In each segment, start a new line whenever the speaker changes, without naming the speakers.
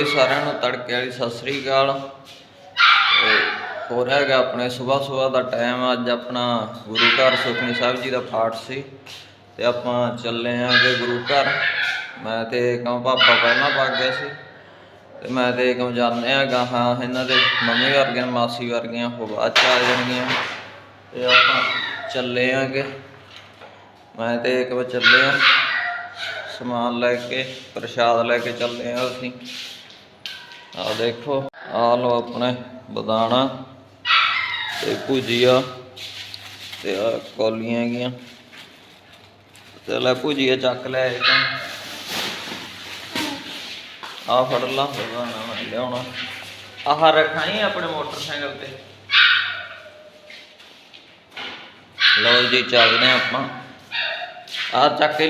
ਜੀ ਸਾਰਿਆਂ ਨੂੰ ਤੜਕੇ ਵਾਲੀ ਸਤਿ ਸ੍ਰੀ ਅਕਾਲ। ਹੋ ਰਿਹਾ ਹੈਗਾ ਆਪਣੇ ਸਵੇਰ ਸਵੇਰ ਦਾ ਟਾਈਮ ਅੱਜ ਆਪਣਾ ਗੁਰੂ ਘਰ ਸੁਖਨੀ ਸਾਹਿਬ ਜੀ ਦਾ ਪਾਠ ਸੀ। ਤੇ ਆਪਾਂ ਚੱਲੇ ਆਂਗੇ ਗੁਰੂ ਘਰ। ਮੈਂ ਤੇ ਕੰਮ ਪਾਪਾ ਪਹਿਲਾਂ ਪਾ ਗਿਆ ਸੀ। ਤੇ ਮੈਂ ਤੇ ਕੰਮ ਜਾਂਦੇ ਆ ਗਾਹਾਂ ਇਹਨਾਂ ਦੇ ਮੰਮੀ ਵਰਗੀਆਂ, ਮਾਸੀ ਵਰਗੀਆਂ ਉਹ ਬਾਅਦ ਚ ਆ ਜਾਣਗੀਆਂ। ਤੇ ਆਪਾਂ ਚੱਲੇ ਆਂਗੇ ਮੈਂ ਤੇ ਇੱਕ ਵਾਰ ਚੱਲੇ ਆ। ਸਮਾਨ ਲੈ ਕੇ, ਪ੍ਰਸ਼ਾਦ ਲੈ ਕੇ ਚੱਲੇ ਆ ਅਸੀਂ। ਆ ਦੇਖੋ, ਆ ਲੋ ਆਪਣੇ ਬਦਾਣਾ ਤੇ ਭੁਜੀਆ ਤੇ ਆ ਕੌਲੀਆਂ ਗੀਆਂ ਤੇ ਲੈ ਭੁਜੀਆ ਚੱਕ ਲੈ ਇਹ ਤਾਂ। ਆ ਫੜ ਲਾ, ਬਦਾਣਾ ਮੈਂ ਲਿਆਉਣਾ। ਆਹ ਰੱਖਾਈ ਆਪਣੇ ਮੋਟਰਸਾਈਕਲ ਤੇ? ਲਓ ਜੀ, ਚੱਲਦੇ ਆਪਾਂ। ਆ ਚੱਕ ਕੇ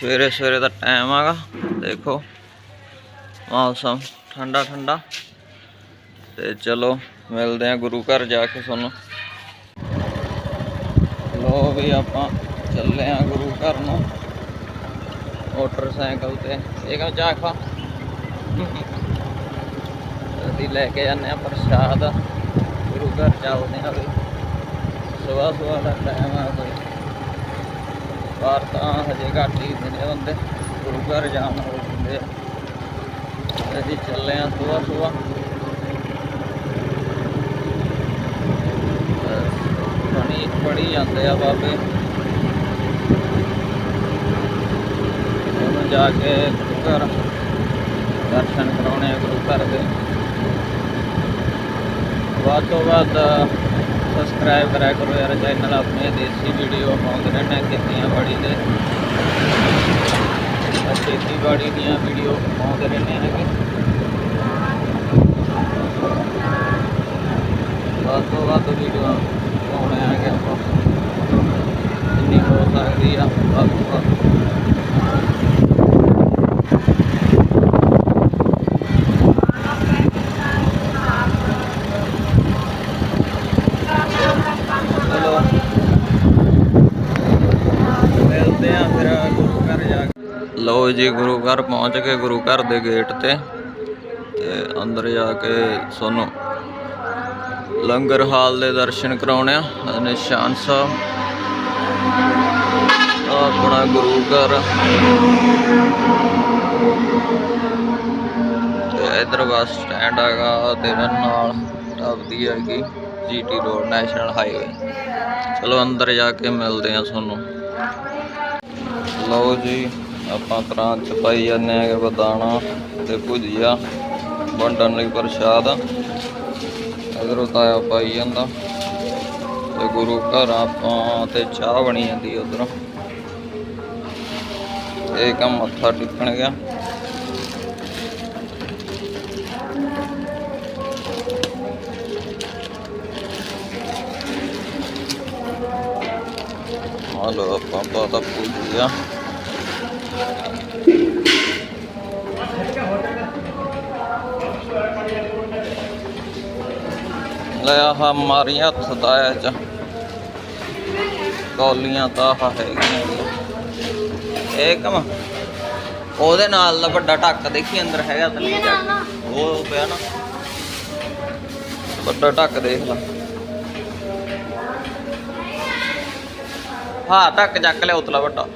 ਸਵੇਰੇ ਸਵੇਰੇ ਦਾ ਟਾਈਮ ਆਗਾ ਦੇਖੋ, ਮੌਸਮ ਠੰਡਾ ਠੰਡਾ। ਤੇ ਚਲੋ, ਮਿਲਦੇ ਆ ਗੁਰੂ ਘਰ ਜਾ ਕੇ ਤੁਹਾਨੂੰ। ਲੋ ਵੀ ਆਪਾਂ ਚੱਲੇ ਆ ਗੁਰੂ ਘਰ ਨੂੰ। ਮੋਟਰਸਾਈਕਲ ਤੇ। ਇਹ ਜਾ ਚਾਖਾ ਅਸੀਂ ਲੈ ਕੇ ਜਾਂਦੇ ਆ ਪ੍ਰਸ਼ਾਦ। ਗੁਰੂ ਘਰ ਚੱਲਦੇ ਆ ਵੀ। ਸਵੇਰ ਸਵੇਰ ਦਾ ਟਾਈਮ ਆ ਕੋਈ। ਬਾਹਰ ਤਾਂ ਹਜੇ ਘੱਟ ਹੀ ਨੇ ਹੁੰਦੇ ਗੁਰੂ ਘਰ ਜਾਣ ਹੋ ਜਾਂਦੇ ਆ। ਅਸੀਂ ਚੱਲੇ ਆ ਸੁਬਹ ਸੁਬਹ। ਬਣੀ ਪੜੀ ਜਾਂਦੇ ਆ ਬਾਬੇ। ਉਹਨੂੰ ਜਾ ਕੇ ਗੁਰੂ ਘਰ ਦਰਸ਼ਨ ਕਰਾਉਣੇ ਆ ਗੁਰੂ ਘਰ ਦੇ। ਵੱਧ ਤੋਂ ਵੱਧ ਸਬਸਕ੍ਰਾਈਬ ਕਰਿਆ ਕਰੋ ਯਾਰ ਚੈਨਲ ਆਪਣੇ ਦੇਸੀ ਵੀਡੀਓ ਪਾਉਂਦੇ ਰਹਿੰਦੇ ਖੇਤੀਬਾੜੀ ਖੇਤੀਆਂ ਦੇ। ਖੇਤੀਬਾੜੀ ਦੀਆਂ ਵੀਡੀਓ ਪਾਉਂਦੇ ਰਹਿੰਦੇ ਹੈਗੇ। ਵੱਧ ਤੋਂ ਵੱਧ ਵੀਡੀਓ ਪਾਉਣੇ ਹੈਗੇ ਆਪਾਂ। ਜਿੰਨੀ ਹੋ ਸਕਦੀ ਆ, ਵੱਧ ਤੋਂ ਵੱਧ ਚਲੋ ਮਿਲਦੇ ਆ ਫਿਰ ਗੁਰੂ ਘਰ ਜਾ ਕੇ ਜੀ, ਗੁਰੂ ਘਰ ਪਹੁੰਚ ਕੇ ਗੁਰੂ ਘਰ ਦੇ ਗੇਟ ਤੇ ਤੇ ਅੰਦਰ ਜਾ ਕੇ ਤੁਹਾਨੂੰ ਲੰਗਰ ਹਾਲ ਦੇ ਦਰਸ਼ਨ ਕਰਾਉਣੇ ਆ ਨਿਸ਼ਾਨ ਸਾਹਿਬ। ਆਪਣਾ ਗੁਰੂ ਘਰ। ਤੇ ਇਧਰ ਬੱਸ ਸਟੈਂਡ ਹੈਗਾ ਤੇ ਨਾਲ ਟੱਪਦੀ ਹੈਗੀ ਜੀਟੀ ਰੋਡ ਨੈਸ਼ਨਲ ਹਾਈਵੇ ਚਲੋ ਅੰਦਰ ਜਾ ਕੇ ਮਿਲਦੇ ਆ ਤੁਹਾਨੂੰ ਲਓ ਜੀ। ਆਪਾਂ ਤਰਾਂ ਚ ਪਾਈ ਜਾਂਦੇ ਆਗੇ ਬਦਾਣਾ ਤੇ ਭੁਜੀਆ ਵੰਡਣ ਲਈ ਪ੍ਰਸ਼ਾਦ। ਇਧਰੋਂ ਤਾਇਆ ਪਾਈ ਜਾਂਦਾ। ਤੇ ਗੁਰੂ ਘਰ ਆਪਾਂ ਤੇ ਚਾਹ ਬਣੀ ਜਾਂਦੀ ਉਧਰੋਂ। ਇਹ ਕੰਮ ਮੱਥਾ ਟੇਕਣ ਗਿਆ। ਹਲੋ ਆਪਾਂ ਪਾਤਾ ਭੁਜੀਆ ਲੈ ਆਹ ਮਾਰੀਆਂ ਹੱਥ ਦਾ ਚ ਕੌਲੀਆਂ ਤਾਂ ਆਹ ਹੈਗੀਆਂ ਇਹ ਕਮ, ਉਹਦੇ ਨਾਲ ਦਾ ਵੱਡਾ ਢੱਕ ਦੇਖੀ, ਅੰਦਰ ਹੈਗਾ ਥੱਲੇ ਜਾ ਉਹ ਪਿਆ ਨਾ। ਵੱਡਾ ਢੱਕ ਦੇਖ ਲੈ। ਹਾਂ, ਢੱਕ ਚੱਕ ਲਿਆ ਉਤਲਾ ਵੱਡਾ।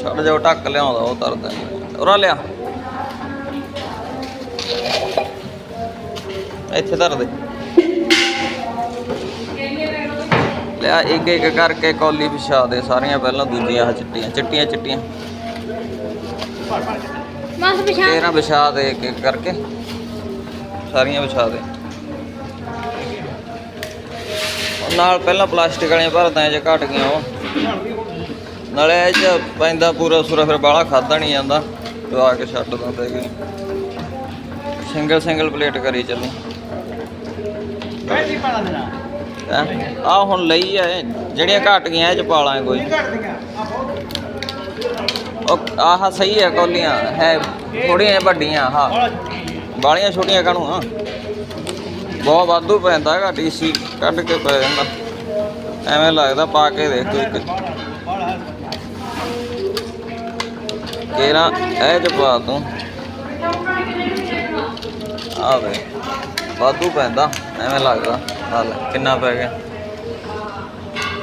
ਛੱਡ ਜਾਓ, ਢੱਕ ਲਿਆਉਂਦਾ ਉਹ ਤਰਦਾ। ਉਰਾ ਲਿਆ। ਇੱਥੇ ਧਰ ਦੇ। ਲਿਆ ਇੱਕ ਇੱਕ ਕਰਕੇ ਕੌਲੀ ਵਿਛਾ ਦੇ ਸਾਰੀਆਂ ਪਹਿਲਾਂ ਦੂਜੀਆਂ ਚਿੱਟੀਆਂ ਚਿੱਟੀਆਂ ਚਿੱਟੀਆਂ।
ਬਸ ਪਿਛਾ
ਤੇਰਾਂ ਵਿਛਾ ਦੇ ਇੱਕ ਇੱਕ ਕਰਕੇ। ਸਾਰੀਆਂ ਵਿਛਾ ਦੇ। ਨਾਲ ਪਹਿਲਾਂ ਪਲਾਸਟਿਕ ਵਾਲੀਆਂ ਭਰਦਾ ਜੇ ਘਟ ਗਈਆਂ ਉਹ। ਨਾਲੇ ਇਹ ਚ ਪੈਂਦਾ ਪੂਰਾ ਸੂਰਾ ਫਿਰ ਬਾਹਲਾ ਖਾਦਾ ਨਹੀਂ ਜਾਂਦਾ। ਦਵਾ ਕੇ ਛੱਡ ਦਿੰਦੇ ਕਿ ਸਿੰਗਲ ਸਿੰਗਲ ਪਲੇਟ ਕਰੀ ਚੱਲੀ।
ਬੈਠੀ ਪਾਲਾ ਦੇਣਾ
ਆ ਹੁਣ ਲਈ ਆ ਜਿਹੜੀਆਂ ਘਟ ਗਈਆਂ ਇਹ ਚ ਪਾ ਲਾਂਗੇ ਕੋਈ। ਉਹ ਆਹ ਸਹੀ ਹੈ ਕੌਲੀਆਂ, ਹੈ ਥੋੜੀਆਂ ਵੱਡੀਆਂ ਹਾਂ ਬਾਲੀਆਂ ਛੋਟੀਆਂ ਕਾਹਨੂੰ ਆ? ਬਹੁਤ ਵਾਧੂ ਪੈਂਦਾ ਹੈਗਾ ਸੀ ਕੱਢ ਕੇ ਪੈ ਜਾਂਦਾ। ਐਵੇਂ ਲੱਗਦਾ ਪਾ ਕੇ ਦੇਖ ਤੂੰ ਇੱਕ ਕੇਰਾ ਇਹ ਚ ਪਾ ਤੂੰ ਆ ਵੇ ਵਾਧੂ ਪੈਂਦਾ ਐਵੇਂ ਲੱਗਦਾ ਆ ਲੈ ਕਿੰਨਾ ਪੈ ਗਿਆ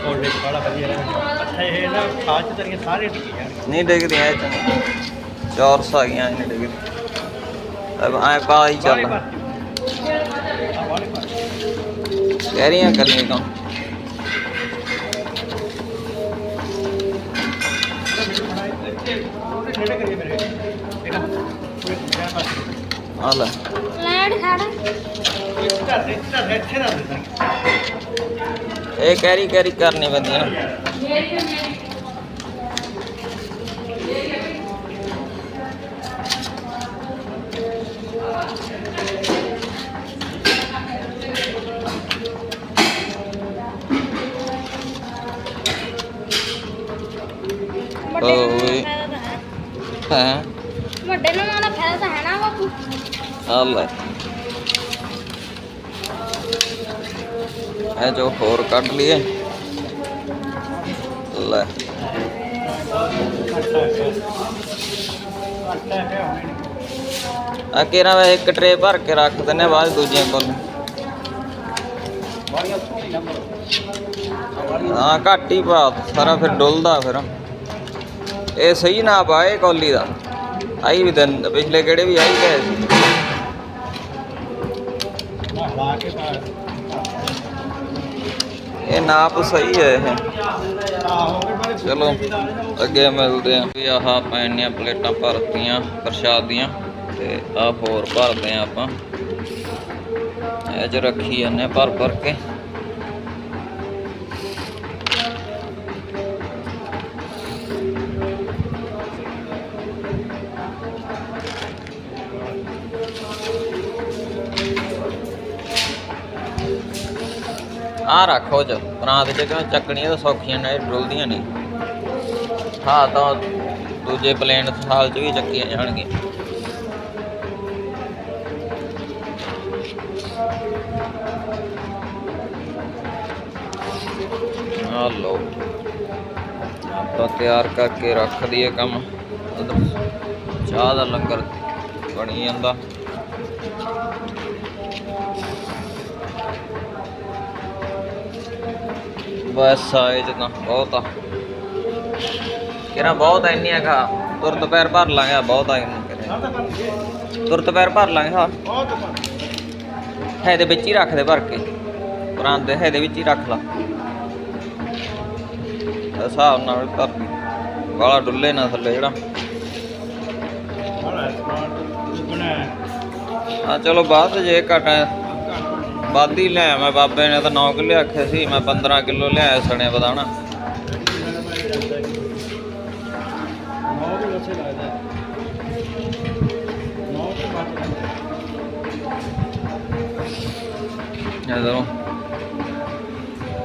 ਕੋਲੇ ਬੜਾ ਵਧੀਆ ਰਿਹਾ ਅੱਛਾ ਇਹ ਨਾ ਖਾਸ ਤਰੀਕੇ ਸਾਰੇ ਟਿਕੇ ਜਾਣ
ਨਹੀਂ ਡਿੱਗਦੀਆਂ ਇਹ ਚ ਚੌਰਸ ਆ ਗਈਆਂ ਇਹ ਨਹੀਂ ਡਿੱਗਦੀ ਐ ਪਾ ਹੀ ਚੱਲ
ਆ ਵਾਲੇ ਪਰ
ਕਹਿ ਰਹੀਆਂ ਕਰਨੀ ਤਾਂ ਆ ਲੈ।
ਲੈਣ।
ਇਹ ਕੈਰੀ ਕੈਰੀ ਕਰਨੀ ਪੈਂਦੀ ਆ ਨੂੰ ਓਏ।
ਹੈ। ਵੱਡੇ ਨੂੰ ਮਾਲਾ ਫਾਇਦਾ ਤਾਂ ਹੈ ਨਾ ਬਾਪੂ।
ਆ ਲੈ। ਇਹ ਜੋ ਹੋਰ ਕੱਢ ਲਈਏ। ਲੈ।
ਅੱਛਾ ਹੈ ਹੋਣੇ
ਆ ਕੇਰਾ ਵੇ? ਇੱਕ ਟਰੇ ਭਰ ਕੇ ਰੱਖ ਦਿੰਨੇ ਬਾਅਦ ਦੂਜੀਆਂ ਕੋਲ।
ਬਾਰੀਆਂ ਸੋਹਣੀ ਨੰਬਰ।
ਹਾਂ ਘੱਟ ਹੀ ਪਾ ਸਾਰਾ ਫਿਰ ਡੁੱਲਦਾ ਫਿਰ। ਇਹ ਸਹੀ ਨਾ ਪਾਏ ਕੌਲੀ ਦਾ। ਆਈ ਵੀ ਦਿਨ, ਪਿਛਲੇ ਕਿਹੜੇ ਵੀ ਆਈ ਗਏ ਸੀ। ਇਹ ਨਾਪ ਸਹੀ ਹੈ ਇਹ। ਚਲੋ, ਅੱਗੇ ਮਿਲਦੇ ਆ ਵੀ ਆਹ ਪੈਣੀਆਂ ਪਲੇਟਾਂ ਭਰਤੀਆਂ ਪ੍ਰਸ਼ਾਦ ਦੀਆਂ ਤੇ ਆਹ ਹੋਰ ਭਰਦੇ ਆ ਆਪਾਂ। ਇਹ ਚ ਰੱਖੀ ਜਾਂਦੇ ਆ ਭਰ ਭਰ ਕੇ। ਆ ਰੱਖੋ ਚ। ਪ੍ਰਾਂਤ ਚ ਕਿਉਂ ਚੱਕਣੀਆਂ ਤਾਂ ਸੌਖੀਆਂ ਨੇ, ਡੁੱਲਦੀਆਂ ਨਹੀਂ ਹਾਂ ਤਾਂ ਦੂਜੇ ਪਲੇਨ ਸਾਲ ਚ ਵੀ ਚੱਕੀਆਂ ਜਾਣਗੀਆਂ। ਆ ਲੋ ਆਪਾਂ ਤਿਆਰ ਕਰਕੇ ਰੱਖ ਦਈਏ ਕੰਮ। ਚਾਹ ਦਾ ਲੰਗਰ ਬਣੀ ਜਾਂਦਾ। ਬਸ ਸਾਈਜ਼ ਤਾਂ ਬਹੁਤ ਆ। ਕਿਹੜਾ ਬਹੁਤ ਆ ਇੰਨੀਆਂ ਖਾ ਤੁਰਤ ਪੈਰ ਭਰ ਲਾਂਗੇ ਬਹੁਤ ਆ ਇੰਨੀ
ਨਾ। ਤਾਂ ਬਣ ਗਏ
ਤੁਰਤ ਪੈਰ ਭਰ ਲਾਂਗੇ ਹਾਂ। ਹੈ ਦੇ ਵਿੱਚ ਹੀ ਰੱਖ ਦੇ ਭਰ ਕੇ। ਪੁਰਾਣ ਦੇ ਹੈ ਦੇ ਵਿੱਚ ਹੀ ਰੱਖ ਲਾ। ਹਿਸਾਬ ਨਾਲ ਦੀ ਵਾਲਾ ਡੁੱਲੇ ਨਾ ਥੱਲੇ ਜਿਹੜਾ। ਆ ਚਲੋ ਬਾਅਦ ਜੇ ਘਟ ਵੱਧ ਹੀ ਲਿਆ ਮੈਂ ਬਾਬੇ ਨੇ ਤਾਂ 9 ਕਿਲੋ ਆਖਿਆ ਸੀ, ਮੈਂ 15 ਕਿਲੋ ਲਿਆਇਆ ਸਣੇ ਬਦਾਣਾ ਜਦੋਂ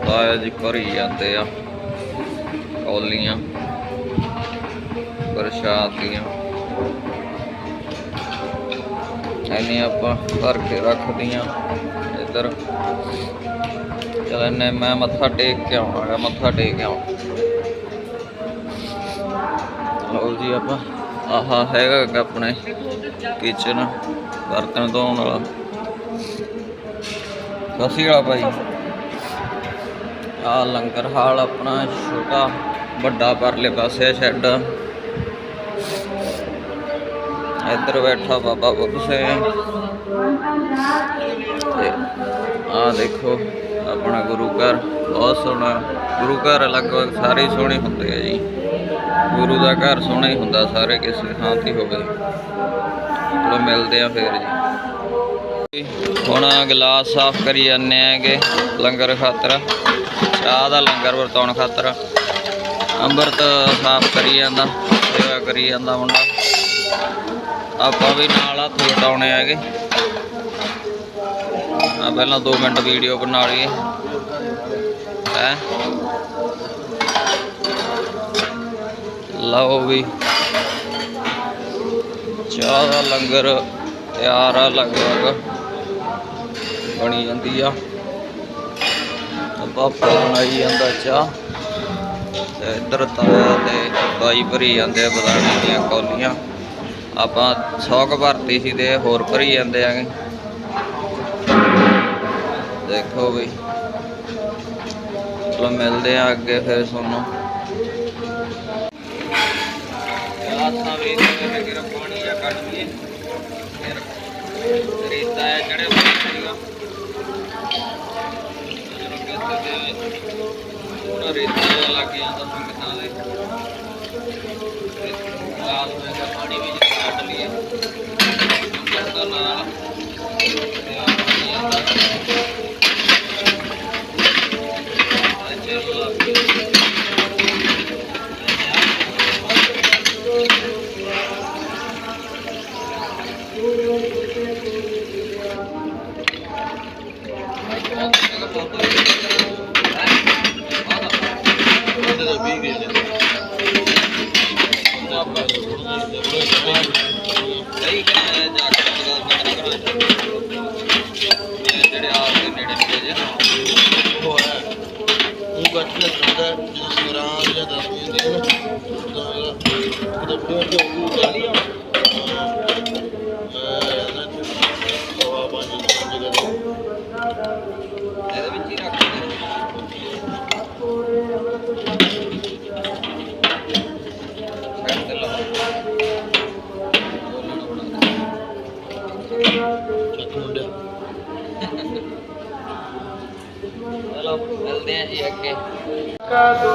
ਤਾਇਆ ਜੀ ਭਰੀ ਜਾਂਦੇ ਆ, ਕੌਲੀਆਂ, ਪ੍ਰਸ਼ਾਦ ਦੀਆਂ। ਐਨੇ ਆਪਾਂ ਭਰ ਕੇ ਰੱਖਦੀਆਂ। ਇੱਧਰ। ਚਲ ਇਹਨੇ ਮੈਂ ਮੱਥਾ ਟੇਕ ਕੇ ਆਉਣਾ ਮੱਥਾ ਟੇਕ ਕੇ ਆਉਣਾ। ਲਓ ਜੀ ਆਪਾਂ, ਆਹਾ ਹੈਗਾ ਆਪਣੇ ਕਿਚਨ ਬਰਤਨ ਧੋਣ ਵਾਲਾ। ਸਸੀ ਵਾਲਾ ਭਾਈ। ਆ ਲੰਗਰ ਹਾਲ ਆਪਣਾ ਛੋਟਾ, ਵੱਡਾ ਪਰਲੇ ਪਾਸੇ ਸ਼ੈੱਡ ਇੱਧਰ ਬੈਠਾ ਬਾਬਾ ਬੁੱਧ ਸਿੰਘ। ਤੇ ਆ ਦੇਖੋ, ਆਪਣਾ ਗੁਰੂ ਘਰ, ਬਹੁਤ ਸੋਹਣਾ। ਗੁਰੂ ਘਰ ਲਗਭਗ ਸਾਰੇ ਹੀ ਸੋਹਣੇ ਹੁੰਦੇ ਆ ਜੀ। ਗੁਰੂ ਦਾ ਘਰ ਸੋਹਣਾ ਹੀ ਹੁੰਦਾ, ਸਾਰੇ ਕਿਸੇ ਥਾਂ ਤੇ ਹੋਵੇ ਚਲੋ ਮਿਲਦੇ ਆ ਫੇਰ ਜੀ। ਹੁਣ ਗਲਾਸ ਸਾਫ਼ ਕਰੀ ਜਾਂਦੇ ਆਂਗੇ ਲੰਗਰ ਖਾਤਰ। ਚਾਹ ਦਾ ਲੰਗਰ ਵਰਤਾਉਣ ਖਾਤਰ। ਅੰਮ੍ਰਿਤ ਸਾਫ਼ ਕਰੀ ਜਾਂਦਾ, ਸੇਵਾ ਕਰੀ ਜਾਂਦਾ ਮੁੰਡਾ। ਆਪਾਂ ਵੀ ਨਾਲ ਹੱਥ ਵਟਾਉਣੇ ਹੈਗੇ। ਆ ਪਹਿਲਾਂ 2 ਮਿੰਟ ਵੀਡੀਓ ਬਣਾ ਲਈਏ। ਹੈ? ਲਓ ਵੀ। ਚਾਹ ਦਾ ਲੰਗਰ ਤਿਆਰ ਆ, ਲਗਭਗ। ਬਣੀ ਜਾਂਦੀ ਆ। ਪਾਪਾ ਬਣਾਈ ਜਾਂਦਾ ਚਾਹ। ਤੇ ਇੱਧਰ ਤਾਇਆ ਤੇ ਬਾਈ ਭਰੀ ਜਾਂਦੇ ਆ ਬਦਾਣੇ ਦੀਆਂ ਕੌਲੀਆਂ। ਆਪਾਂ 100 ਕੁ ਭਰਤੀ ਸੀ ਤੇ ਹੋਰ ਭਰੀ ਜਾਂਦੇ ਆਗੇ। ਦੇਖੋ ਵੀ। ਚਲੋ ਮਿਲਦੇ ਆ ਅੱਗੇ ਫਿਰ ਤੁਹਾਨੂੰ। ਆਸਾਂ ਵੀ ਤੇ ਕਿਰ ਪਾਣੀ ਜਾਂ ਕੱਢ ਲਈਏ ਫਿਰ ਰੇਤਾ ਹੈ ਜਿਹੜੇ ਸੀਗਾ। ਜਦੋਂ ਰੇਤਾ ਲੱਗ ਜਾਂਦਾ ਸੰਗਤਾਂ ਦੇ। ਲਾਲ ਹੋ ਪਾਣੀ ਵੀ ਜੇ ਕੱਢ ਲਈਏ ਜੰਦਾ ਨਾਲ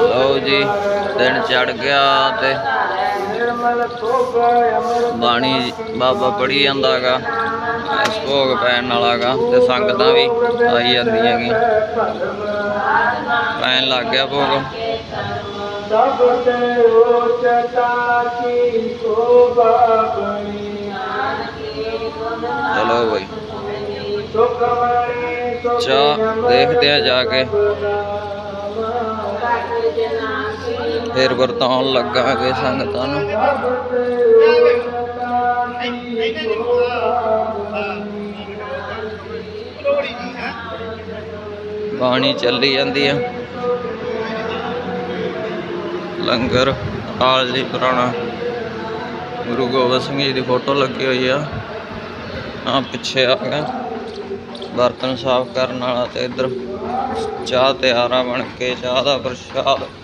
ਲਓ ਜੀ ਦਿਨ ਚੜ ਗਿਆ ਤੇ ਬਾਣੀ ਬਾਬਾ ਪੜੀ ਜਾਂਦਾਗਾ ਇਸ ਭੋਗ ਪੈਣ ਵਾਲਾਗਾ ਤੇ ਸੰਗਤਾਂ ਵੀ ਆਈ ਜਾਂਦੀਆਂ ਹੈਗੀਆਂ। ਪੈਣ ਲੱਗ ਗਿਆ ਭੋਗ।
ਸਭ ਤੇ ਉਚਤਾ ਕੀ ਸੋਭਾ ਬਣੀ
ਚਲੋ ਬਈ।
ਸੁਖ
ਚਾਹ ਦੇਖਦੇ ਆ ਜਾ ਕੇ। ਫਿਰ ਵਰਤਾਉਣ ਲੱਗਾਂਗੇ ਸੰਗਤਾਂ ਨੂੰ। ਬਾਣੀ ਚੱਲੀ ਜਾਂਦੀ ਆ। ਲੰਗਰ ਆਲ ਜੀ ਪੁਰਾਣਾ। ਗੁਰੂ ਗੋਬਿੰਦ ਸਿੰਘ ਜੀ ਦੀ ਫੋਟੋ ਲੱਗੀ ਹੋਈ ਆ। ਆ ਪਿੱਛੇ ਆ ਗਿਆ। ਬਰਤਨ ਸਾਫ਼ ਕਰਨ ਵਾਲਾ ਤੇ ਇੱਧਰ ਚਾਹ ਤਿਆਰ ਆ ਬਣ ਕੇ, ਚਾਹ ਦਾ ਪ੍ਰਸ਼ਾਦ।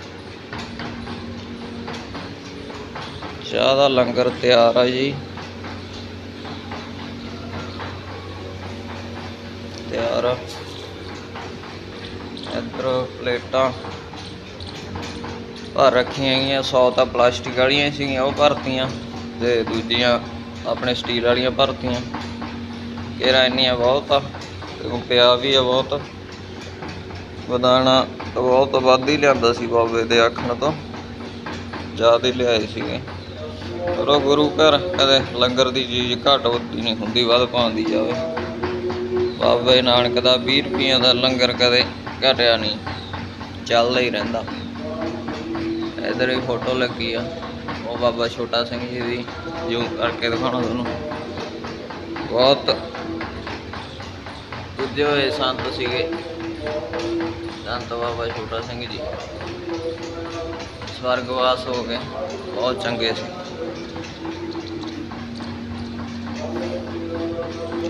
ਚਾਹ ਦਾ ਲੰਗਰ ਤਿਆਰ ਆ ਜੀ। ਤਿਆਰ ਆ। ਇੱਧਰ ਪਲੇਟਾਂ ਭਰ ਰੱਖੀਆਂ ਗਈਆਂ 100 ਤਾਂ ਪਲਾਸਟਿਕ ਵਾਲੀਆਂ ਸੀਗੀਆਂ, ਉਹ ਭਰਤੀਆਂ ਤੇ ਦੂਜੀਆਂ ਆਪਣੇ ਸਟੀਲ ਵਾਲੀਆਂ ਭਰਤੀਆਂ। ਕੇਰਾ ਇੰਨੀਆਂ ਬਹੁਤ ਆ ਤੇ ਪਿਆ ਵੀ ਆ ਬਹੁਤ। ਬਦਾਣਾ ਬਹੁਤ ਵੱਧ ਹੀ ਲਿਆਂਦਾ ਸੀ ਬਾਬੇ ਦੇ ਆਖਣ ਤੋਂ, ਜ਼ਿਆਦਾ ਹੀ ਲਿਆਏ ਸੀਗੇ। ਚਲੋ ਗੁਰੂ ਘਰ, ਕਦੇ ਲੰਗਰ ਦੀ ਚੀਜ਼ ਘੱਟ ਵੱਧੀ ਨਹੀਂ, ਹੁੰਦੀ ਵੱਧ ਪਾਉਂਦੀ ਜਾਵੇ। ਬਾਬੇ ਨਾਨਕ ਦਾ 20 ਰੁਪਈਆਂ ਦਾ ਲੰਗਰ ਕਦੇ ਘਟਿਆ ਨਹੀਂ, ਚੱਲਦਾ ਹੀ ਰਹਿੰਦਾ। ਇਧਰ ਵੀ ਫੋਟੋ ਲੱਗੀ ਆ, ਉਹ ਬਾਬਾ ਛੋਟਾ ਸਿੰਘ ਜੀ ਦੀ ਜੂਮ ਕਰਕੇ ਦਿਖਾਉਣਾ ਤੁਹਾਨੂੰ। ਬਹੁਤ ਪੁੱਜੇ ਹੋਏ ਸੰਤ ਸੀਗੇ, ਸੰਤ ਬਾਬਾ ਛੋਟਾ ਸਿੰਘ ਜੀ। ਸਵਰਗਵਾਸ ਹੋ ਗਏ, ਬਹੁਤ ਚੰਗੇ ਸੀ।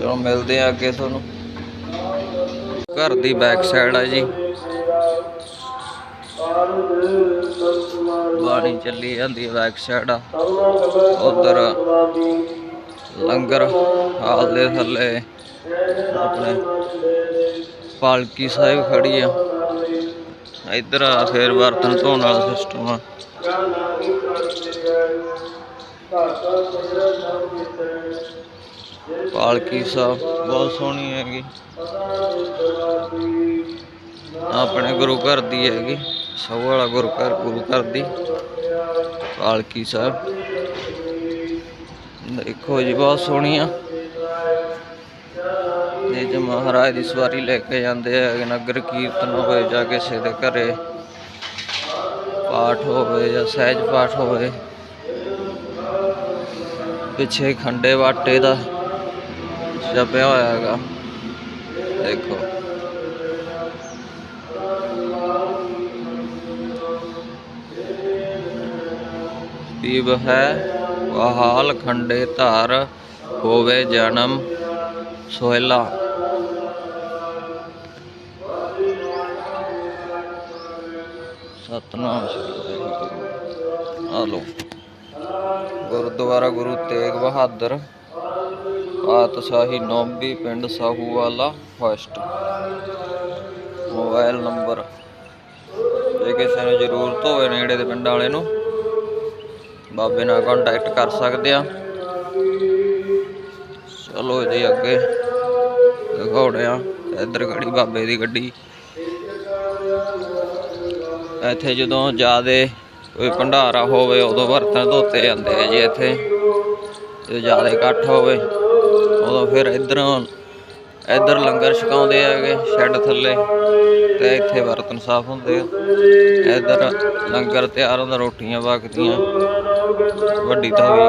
ਚਲੋ ਮਿਲਦੇ ਆ ਅੱਗੇ ਤੁਹਾਨੂੰ। ਘਰ ਦੀ ਬੈਕ ਸਾਈਡ ਆ ਜੀ। ਬਾਣੀ ਚੱਲੀ ਜਾਂਦੀ ਹੈ ਬੈਕ ਸਾਈਡ ਆ। ਉਧਰ ਲੰਗਰ ਹਾਲ ਦੇ ਥੱਲੇ ਆਪਣੇ ਪਾਲਕੀ ਸਾਹਿਬ ਖੜੀ ਆ। ਇੱਧਰ ਆ ਫੇਰ ਬਰਤਨ ਧੋਣ ਵਾਲਾ ਸਿਸਟਮ ਆ। ਪਾਲਕੀ ਸਾਹਿਬ, ਬਹੁਤ ਸੋਹਣੀ ਹੈਗੀ। ਆਪਣੇ ਗੁਰੂ ਘਰ ਦੀ ਹੈਗੀ, ਸਭ ਵਾਲਾ ਗੁਰੂ ਘਰ ਗੁਰੂ ਘਰ ਦੀ। ਪਾਲਕੀ ਸਾਹਿਬ। ਦੇਖੋ ਜੀ, ਬਹੁਤ ਸੋਹਣੀ ਆ। ਇਹ ਜੇ ਮਹਾਰਾਜ ਦੀ ਸਵਾਰੀ ਲੈ ਕੇ ਜਾਂਦੇ ਆ ਨਗਰ ਕੀਰਤਨ ਹੋਵੇ ਜਾਂ ਕਿਸੇ ਦੇ ਘਰੇ ਪਾਠ ਹੋਵੇ ਜਾਂ ਸਹਿਜ ਪਾਠ ਹੋਵੇ, ਪਿੱਛੇ ਖੰਡੇ ਵਾਟੇ ਦਾ ਜਪਿਆ ਹੋਇਆ ਹੈਗਾ। ਦੇਖੋ। ਤੀਬ ਹੈ, ਵਹਾਲ ਖੰਡੇ ਧਾਰ ਹੋਵੇ ਜਨਮ ਸੋਹਿਲਾ। ਸਤਨਾਮ ਸ੍ਰੀ ਵਾਹਿਗੁਰੂ। ਗੁਰਦੁਆਰਾ ਗੁਰੂ ਤੇਗ ਬਹਾਦਰ ਪਾਤਸ਼ਾਹੀ ਨੌਬੀ ਪਿੰਡ ਸਾਹੂਵਾਲਾ ਫਸਟ। ਮੋਬਾਈਲ ਨੰਬਰ ਜੇ ਕਿਸੇ ਨੂੰ ਜ਼ਰੂਰਤ ਹੋਵੇ ਨੇੜੇ ਦੇ ਪਿੰਡ ਵਾਲੇ ਨੂੰ, ਬਾਬੇ ਨਾਲ ਕੰਟੈਕਟ ਕਰ ਸਕਦੇ ਆ ਚਲੋ ਜੀ ਅੱਗੇ ਦਿਖਾਉਣੇ ਆ ਇੱਧਰ ਖੜੀ ਬਾਬੇ ਦੀ ਗੱਡੀ। ਇੱਥੇ ਜਦੋਂ ਜ਼ਿਆਦੇ ਕੋਈ ਭੰਡਾਰਾ ਹੋਵੇ, ਉਦੋਂ ਬਰਤਨ ਧੋਤੇ ਜਾਂਦੇ ਆ ਜੀ ਇੱਥੇ। ਜਦੋਂ ਜ਼ਿਆਦਾ ਇਕੱਠ ਹੋਵੇ ਫਿਰ ਇੱਧਰੋਂ ਇੱਧਰ ਲੰਗਰ ਛਕਾਉਂਦੇ ਹੈਗੇ ਸ਼ੈੱਡ ਥੱਲੇ ਤੇ ਇੱਥੇ ਬਰਤਨ ਸਾਫ਼ ਹੁੰਦੇ ਆ। ਇੱਧਰ ਲੰਗਰ ਤਿਆਰ ਹੁੰਦਾ, ਰੋਟੀਆਂ ਪੱਕਦੀਆਂ। ਵੱਡੀ ਤਵੀ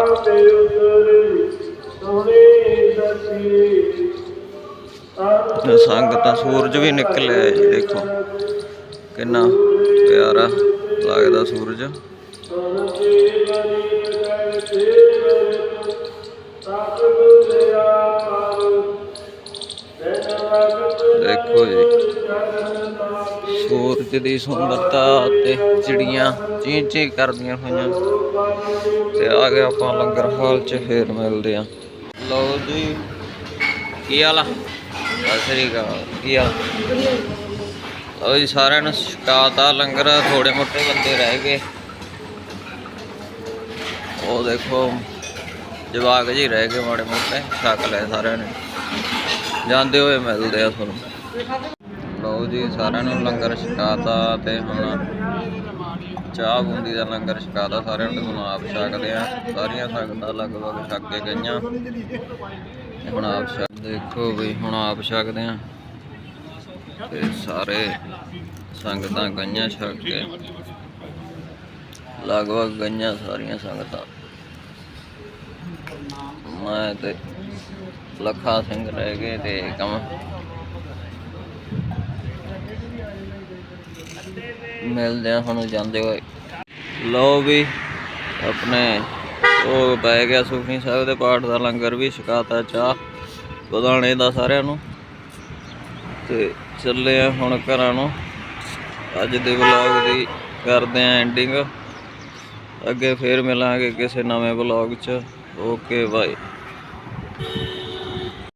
ਤੇ ਸੰਗਤਾਂ, ਸੂਰਜ ਵੀ ਨਿਕਲਿਆ ਜੀ, ਦੇਖੋ। ਕਿੰਨਾ ਪਿਆਰਾ ਲੱਗਦਾ ਸੂਰਜ। ਦੇਖੋ ਜੀ। ਸੂਰਜ ਦੀ ਸੁੰਦਰਤਾ ਤੇ ਚਿੜੀਆਂ ਚੀਂ ਚੀਂ ਕਰਦੀਆਂ ਹੋਈਆਂ। ਤੇ ਆ ਗਏ ਆਪਾਂ ਲੰਗਰ ਹਾਲ 'ਚ, ਫੇਰ ਮਿਲਦੇ ਆ। ਲਓ ਜੀ, ਕੀ ਹਾਲ ਆ? ਸਤਿ ਸ੍ਰੀ ਅਕਾਲ, ਕੀ ਹਾਲ? ਲਓ ਜੀ, ਸਾਰਿਆਂ ਨੂੰ ਸ਼ਿਕਾਤਾ ਲੰਗਰ ਥੋੜੇ ਮੋਟੇ ਬੰਦੇ ਰਹਿ ਗਏ। ਉਹ ਦੇਖੋ, ਜਵਾਕ ਜੀ ਰਹਿ ਗਏ ਮਾੜੇ ਮੋਟੇ, ਛਕ ਲੈ ਸਾਰਿਆਂ ਨੇ। ਜਾਂਦੇ ਹੋਏ ਮਿਲਦੇ ਆ ਤੁਹਾਨੂੰ। ਲਓ ਜੀ, ਸਾਰਿਆਂ ਨੂੰ ਲੰਗਰ ਛਕਾਤਾ ਤੇ ਹੁਣ ਚਾਹ ਬੂੰਦੀ ਦਾ ਲੰਗਰ ਛਕਾਤਾ। ਸਾਰਿਆਂ ਨੂੰ ਹੁਣ ਆਪ ਛਕਦੇ ਆ। ਸਾਰੀਆਂ ਸੰਗਤਾਂ ਲਗਭਗ ਛਕ ਕੇ ਗਈਆਂ। ਹੁਣ ਆਪ ਛਕ ਦੇਖੋ ਵੀ ਹੁਣ ਆਪ ਛਕਦੇ ਆ। ਤੇ ਸਾਰੇ ਸੰਗਤਾਂ ਗਈਆਂ ਛਕ ਕੇ। ਲਗਭਗ ਗਈਆਂ ਸਾਰੀਆਂ ਸੰਗਤਾਂ। ਮੈਂ ਤੇ ਲੱਖਾ ਸਿੰਘ ਰਹਿ ਗਏ ਤੇ ਕੰਮ। ਮਿਲਦੇ ਆ ਹੁਣ ਜਾਂਦੇ ਹੋਏ। ਲਓ ਵੀ, ਆਪਣੇ ਉਹ ਪੈ ਗਿਆ ਸੁਖਨੀ ਸਾਹਿਬ ਦੇ ਪਾਠ ਦਾ ਲੰਗਰ ਵੀ ਛਕਾਤਾ ਚਾਹ ਬਦਾਣੇ ਦਾ ਸਾਰਿਆਂ ਨੂੰ। ਤੇ ਚੱਲੇ ਆ ਹੁਣ ਘਰਾਂ ਨੂੰ। ਅੱਜ ਦੇ ਵਲੌਗ ਦੀ ਕਰਦੇ ਆ ਐਂਡਿੰਗ ਅੱਗੇ ਫੇਰ ਮਿਲਾਂਗੇ ਕਿਸੇ ਨਵੇਂ ਵਲੌਗ 'ਚ। Okay bye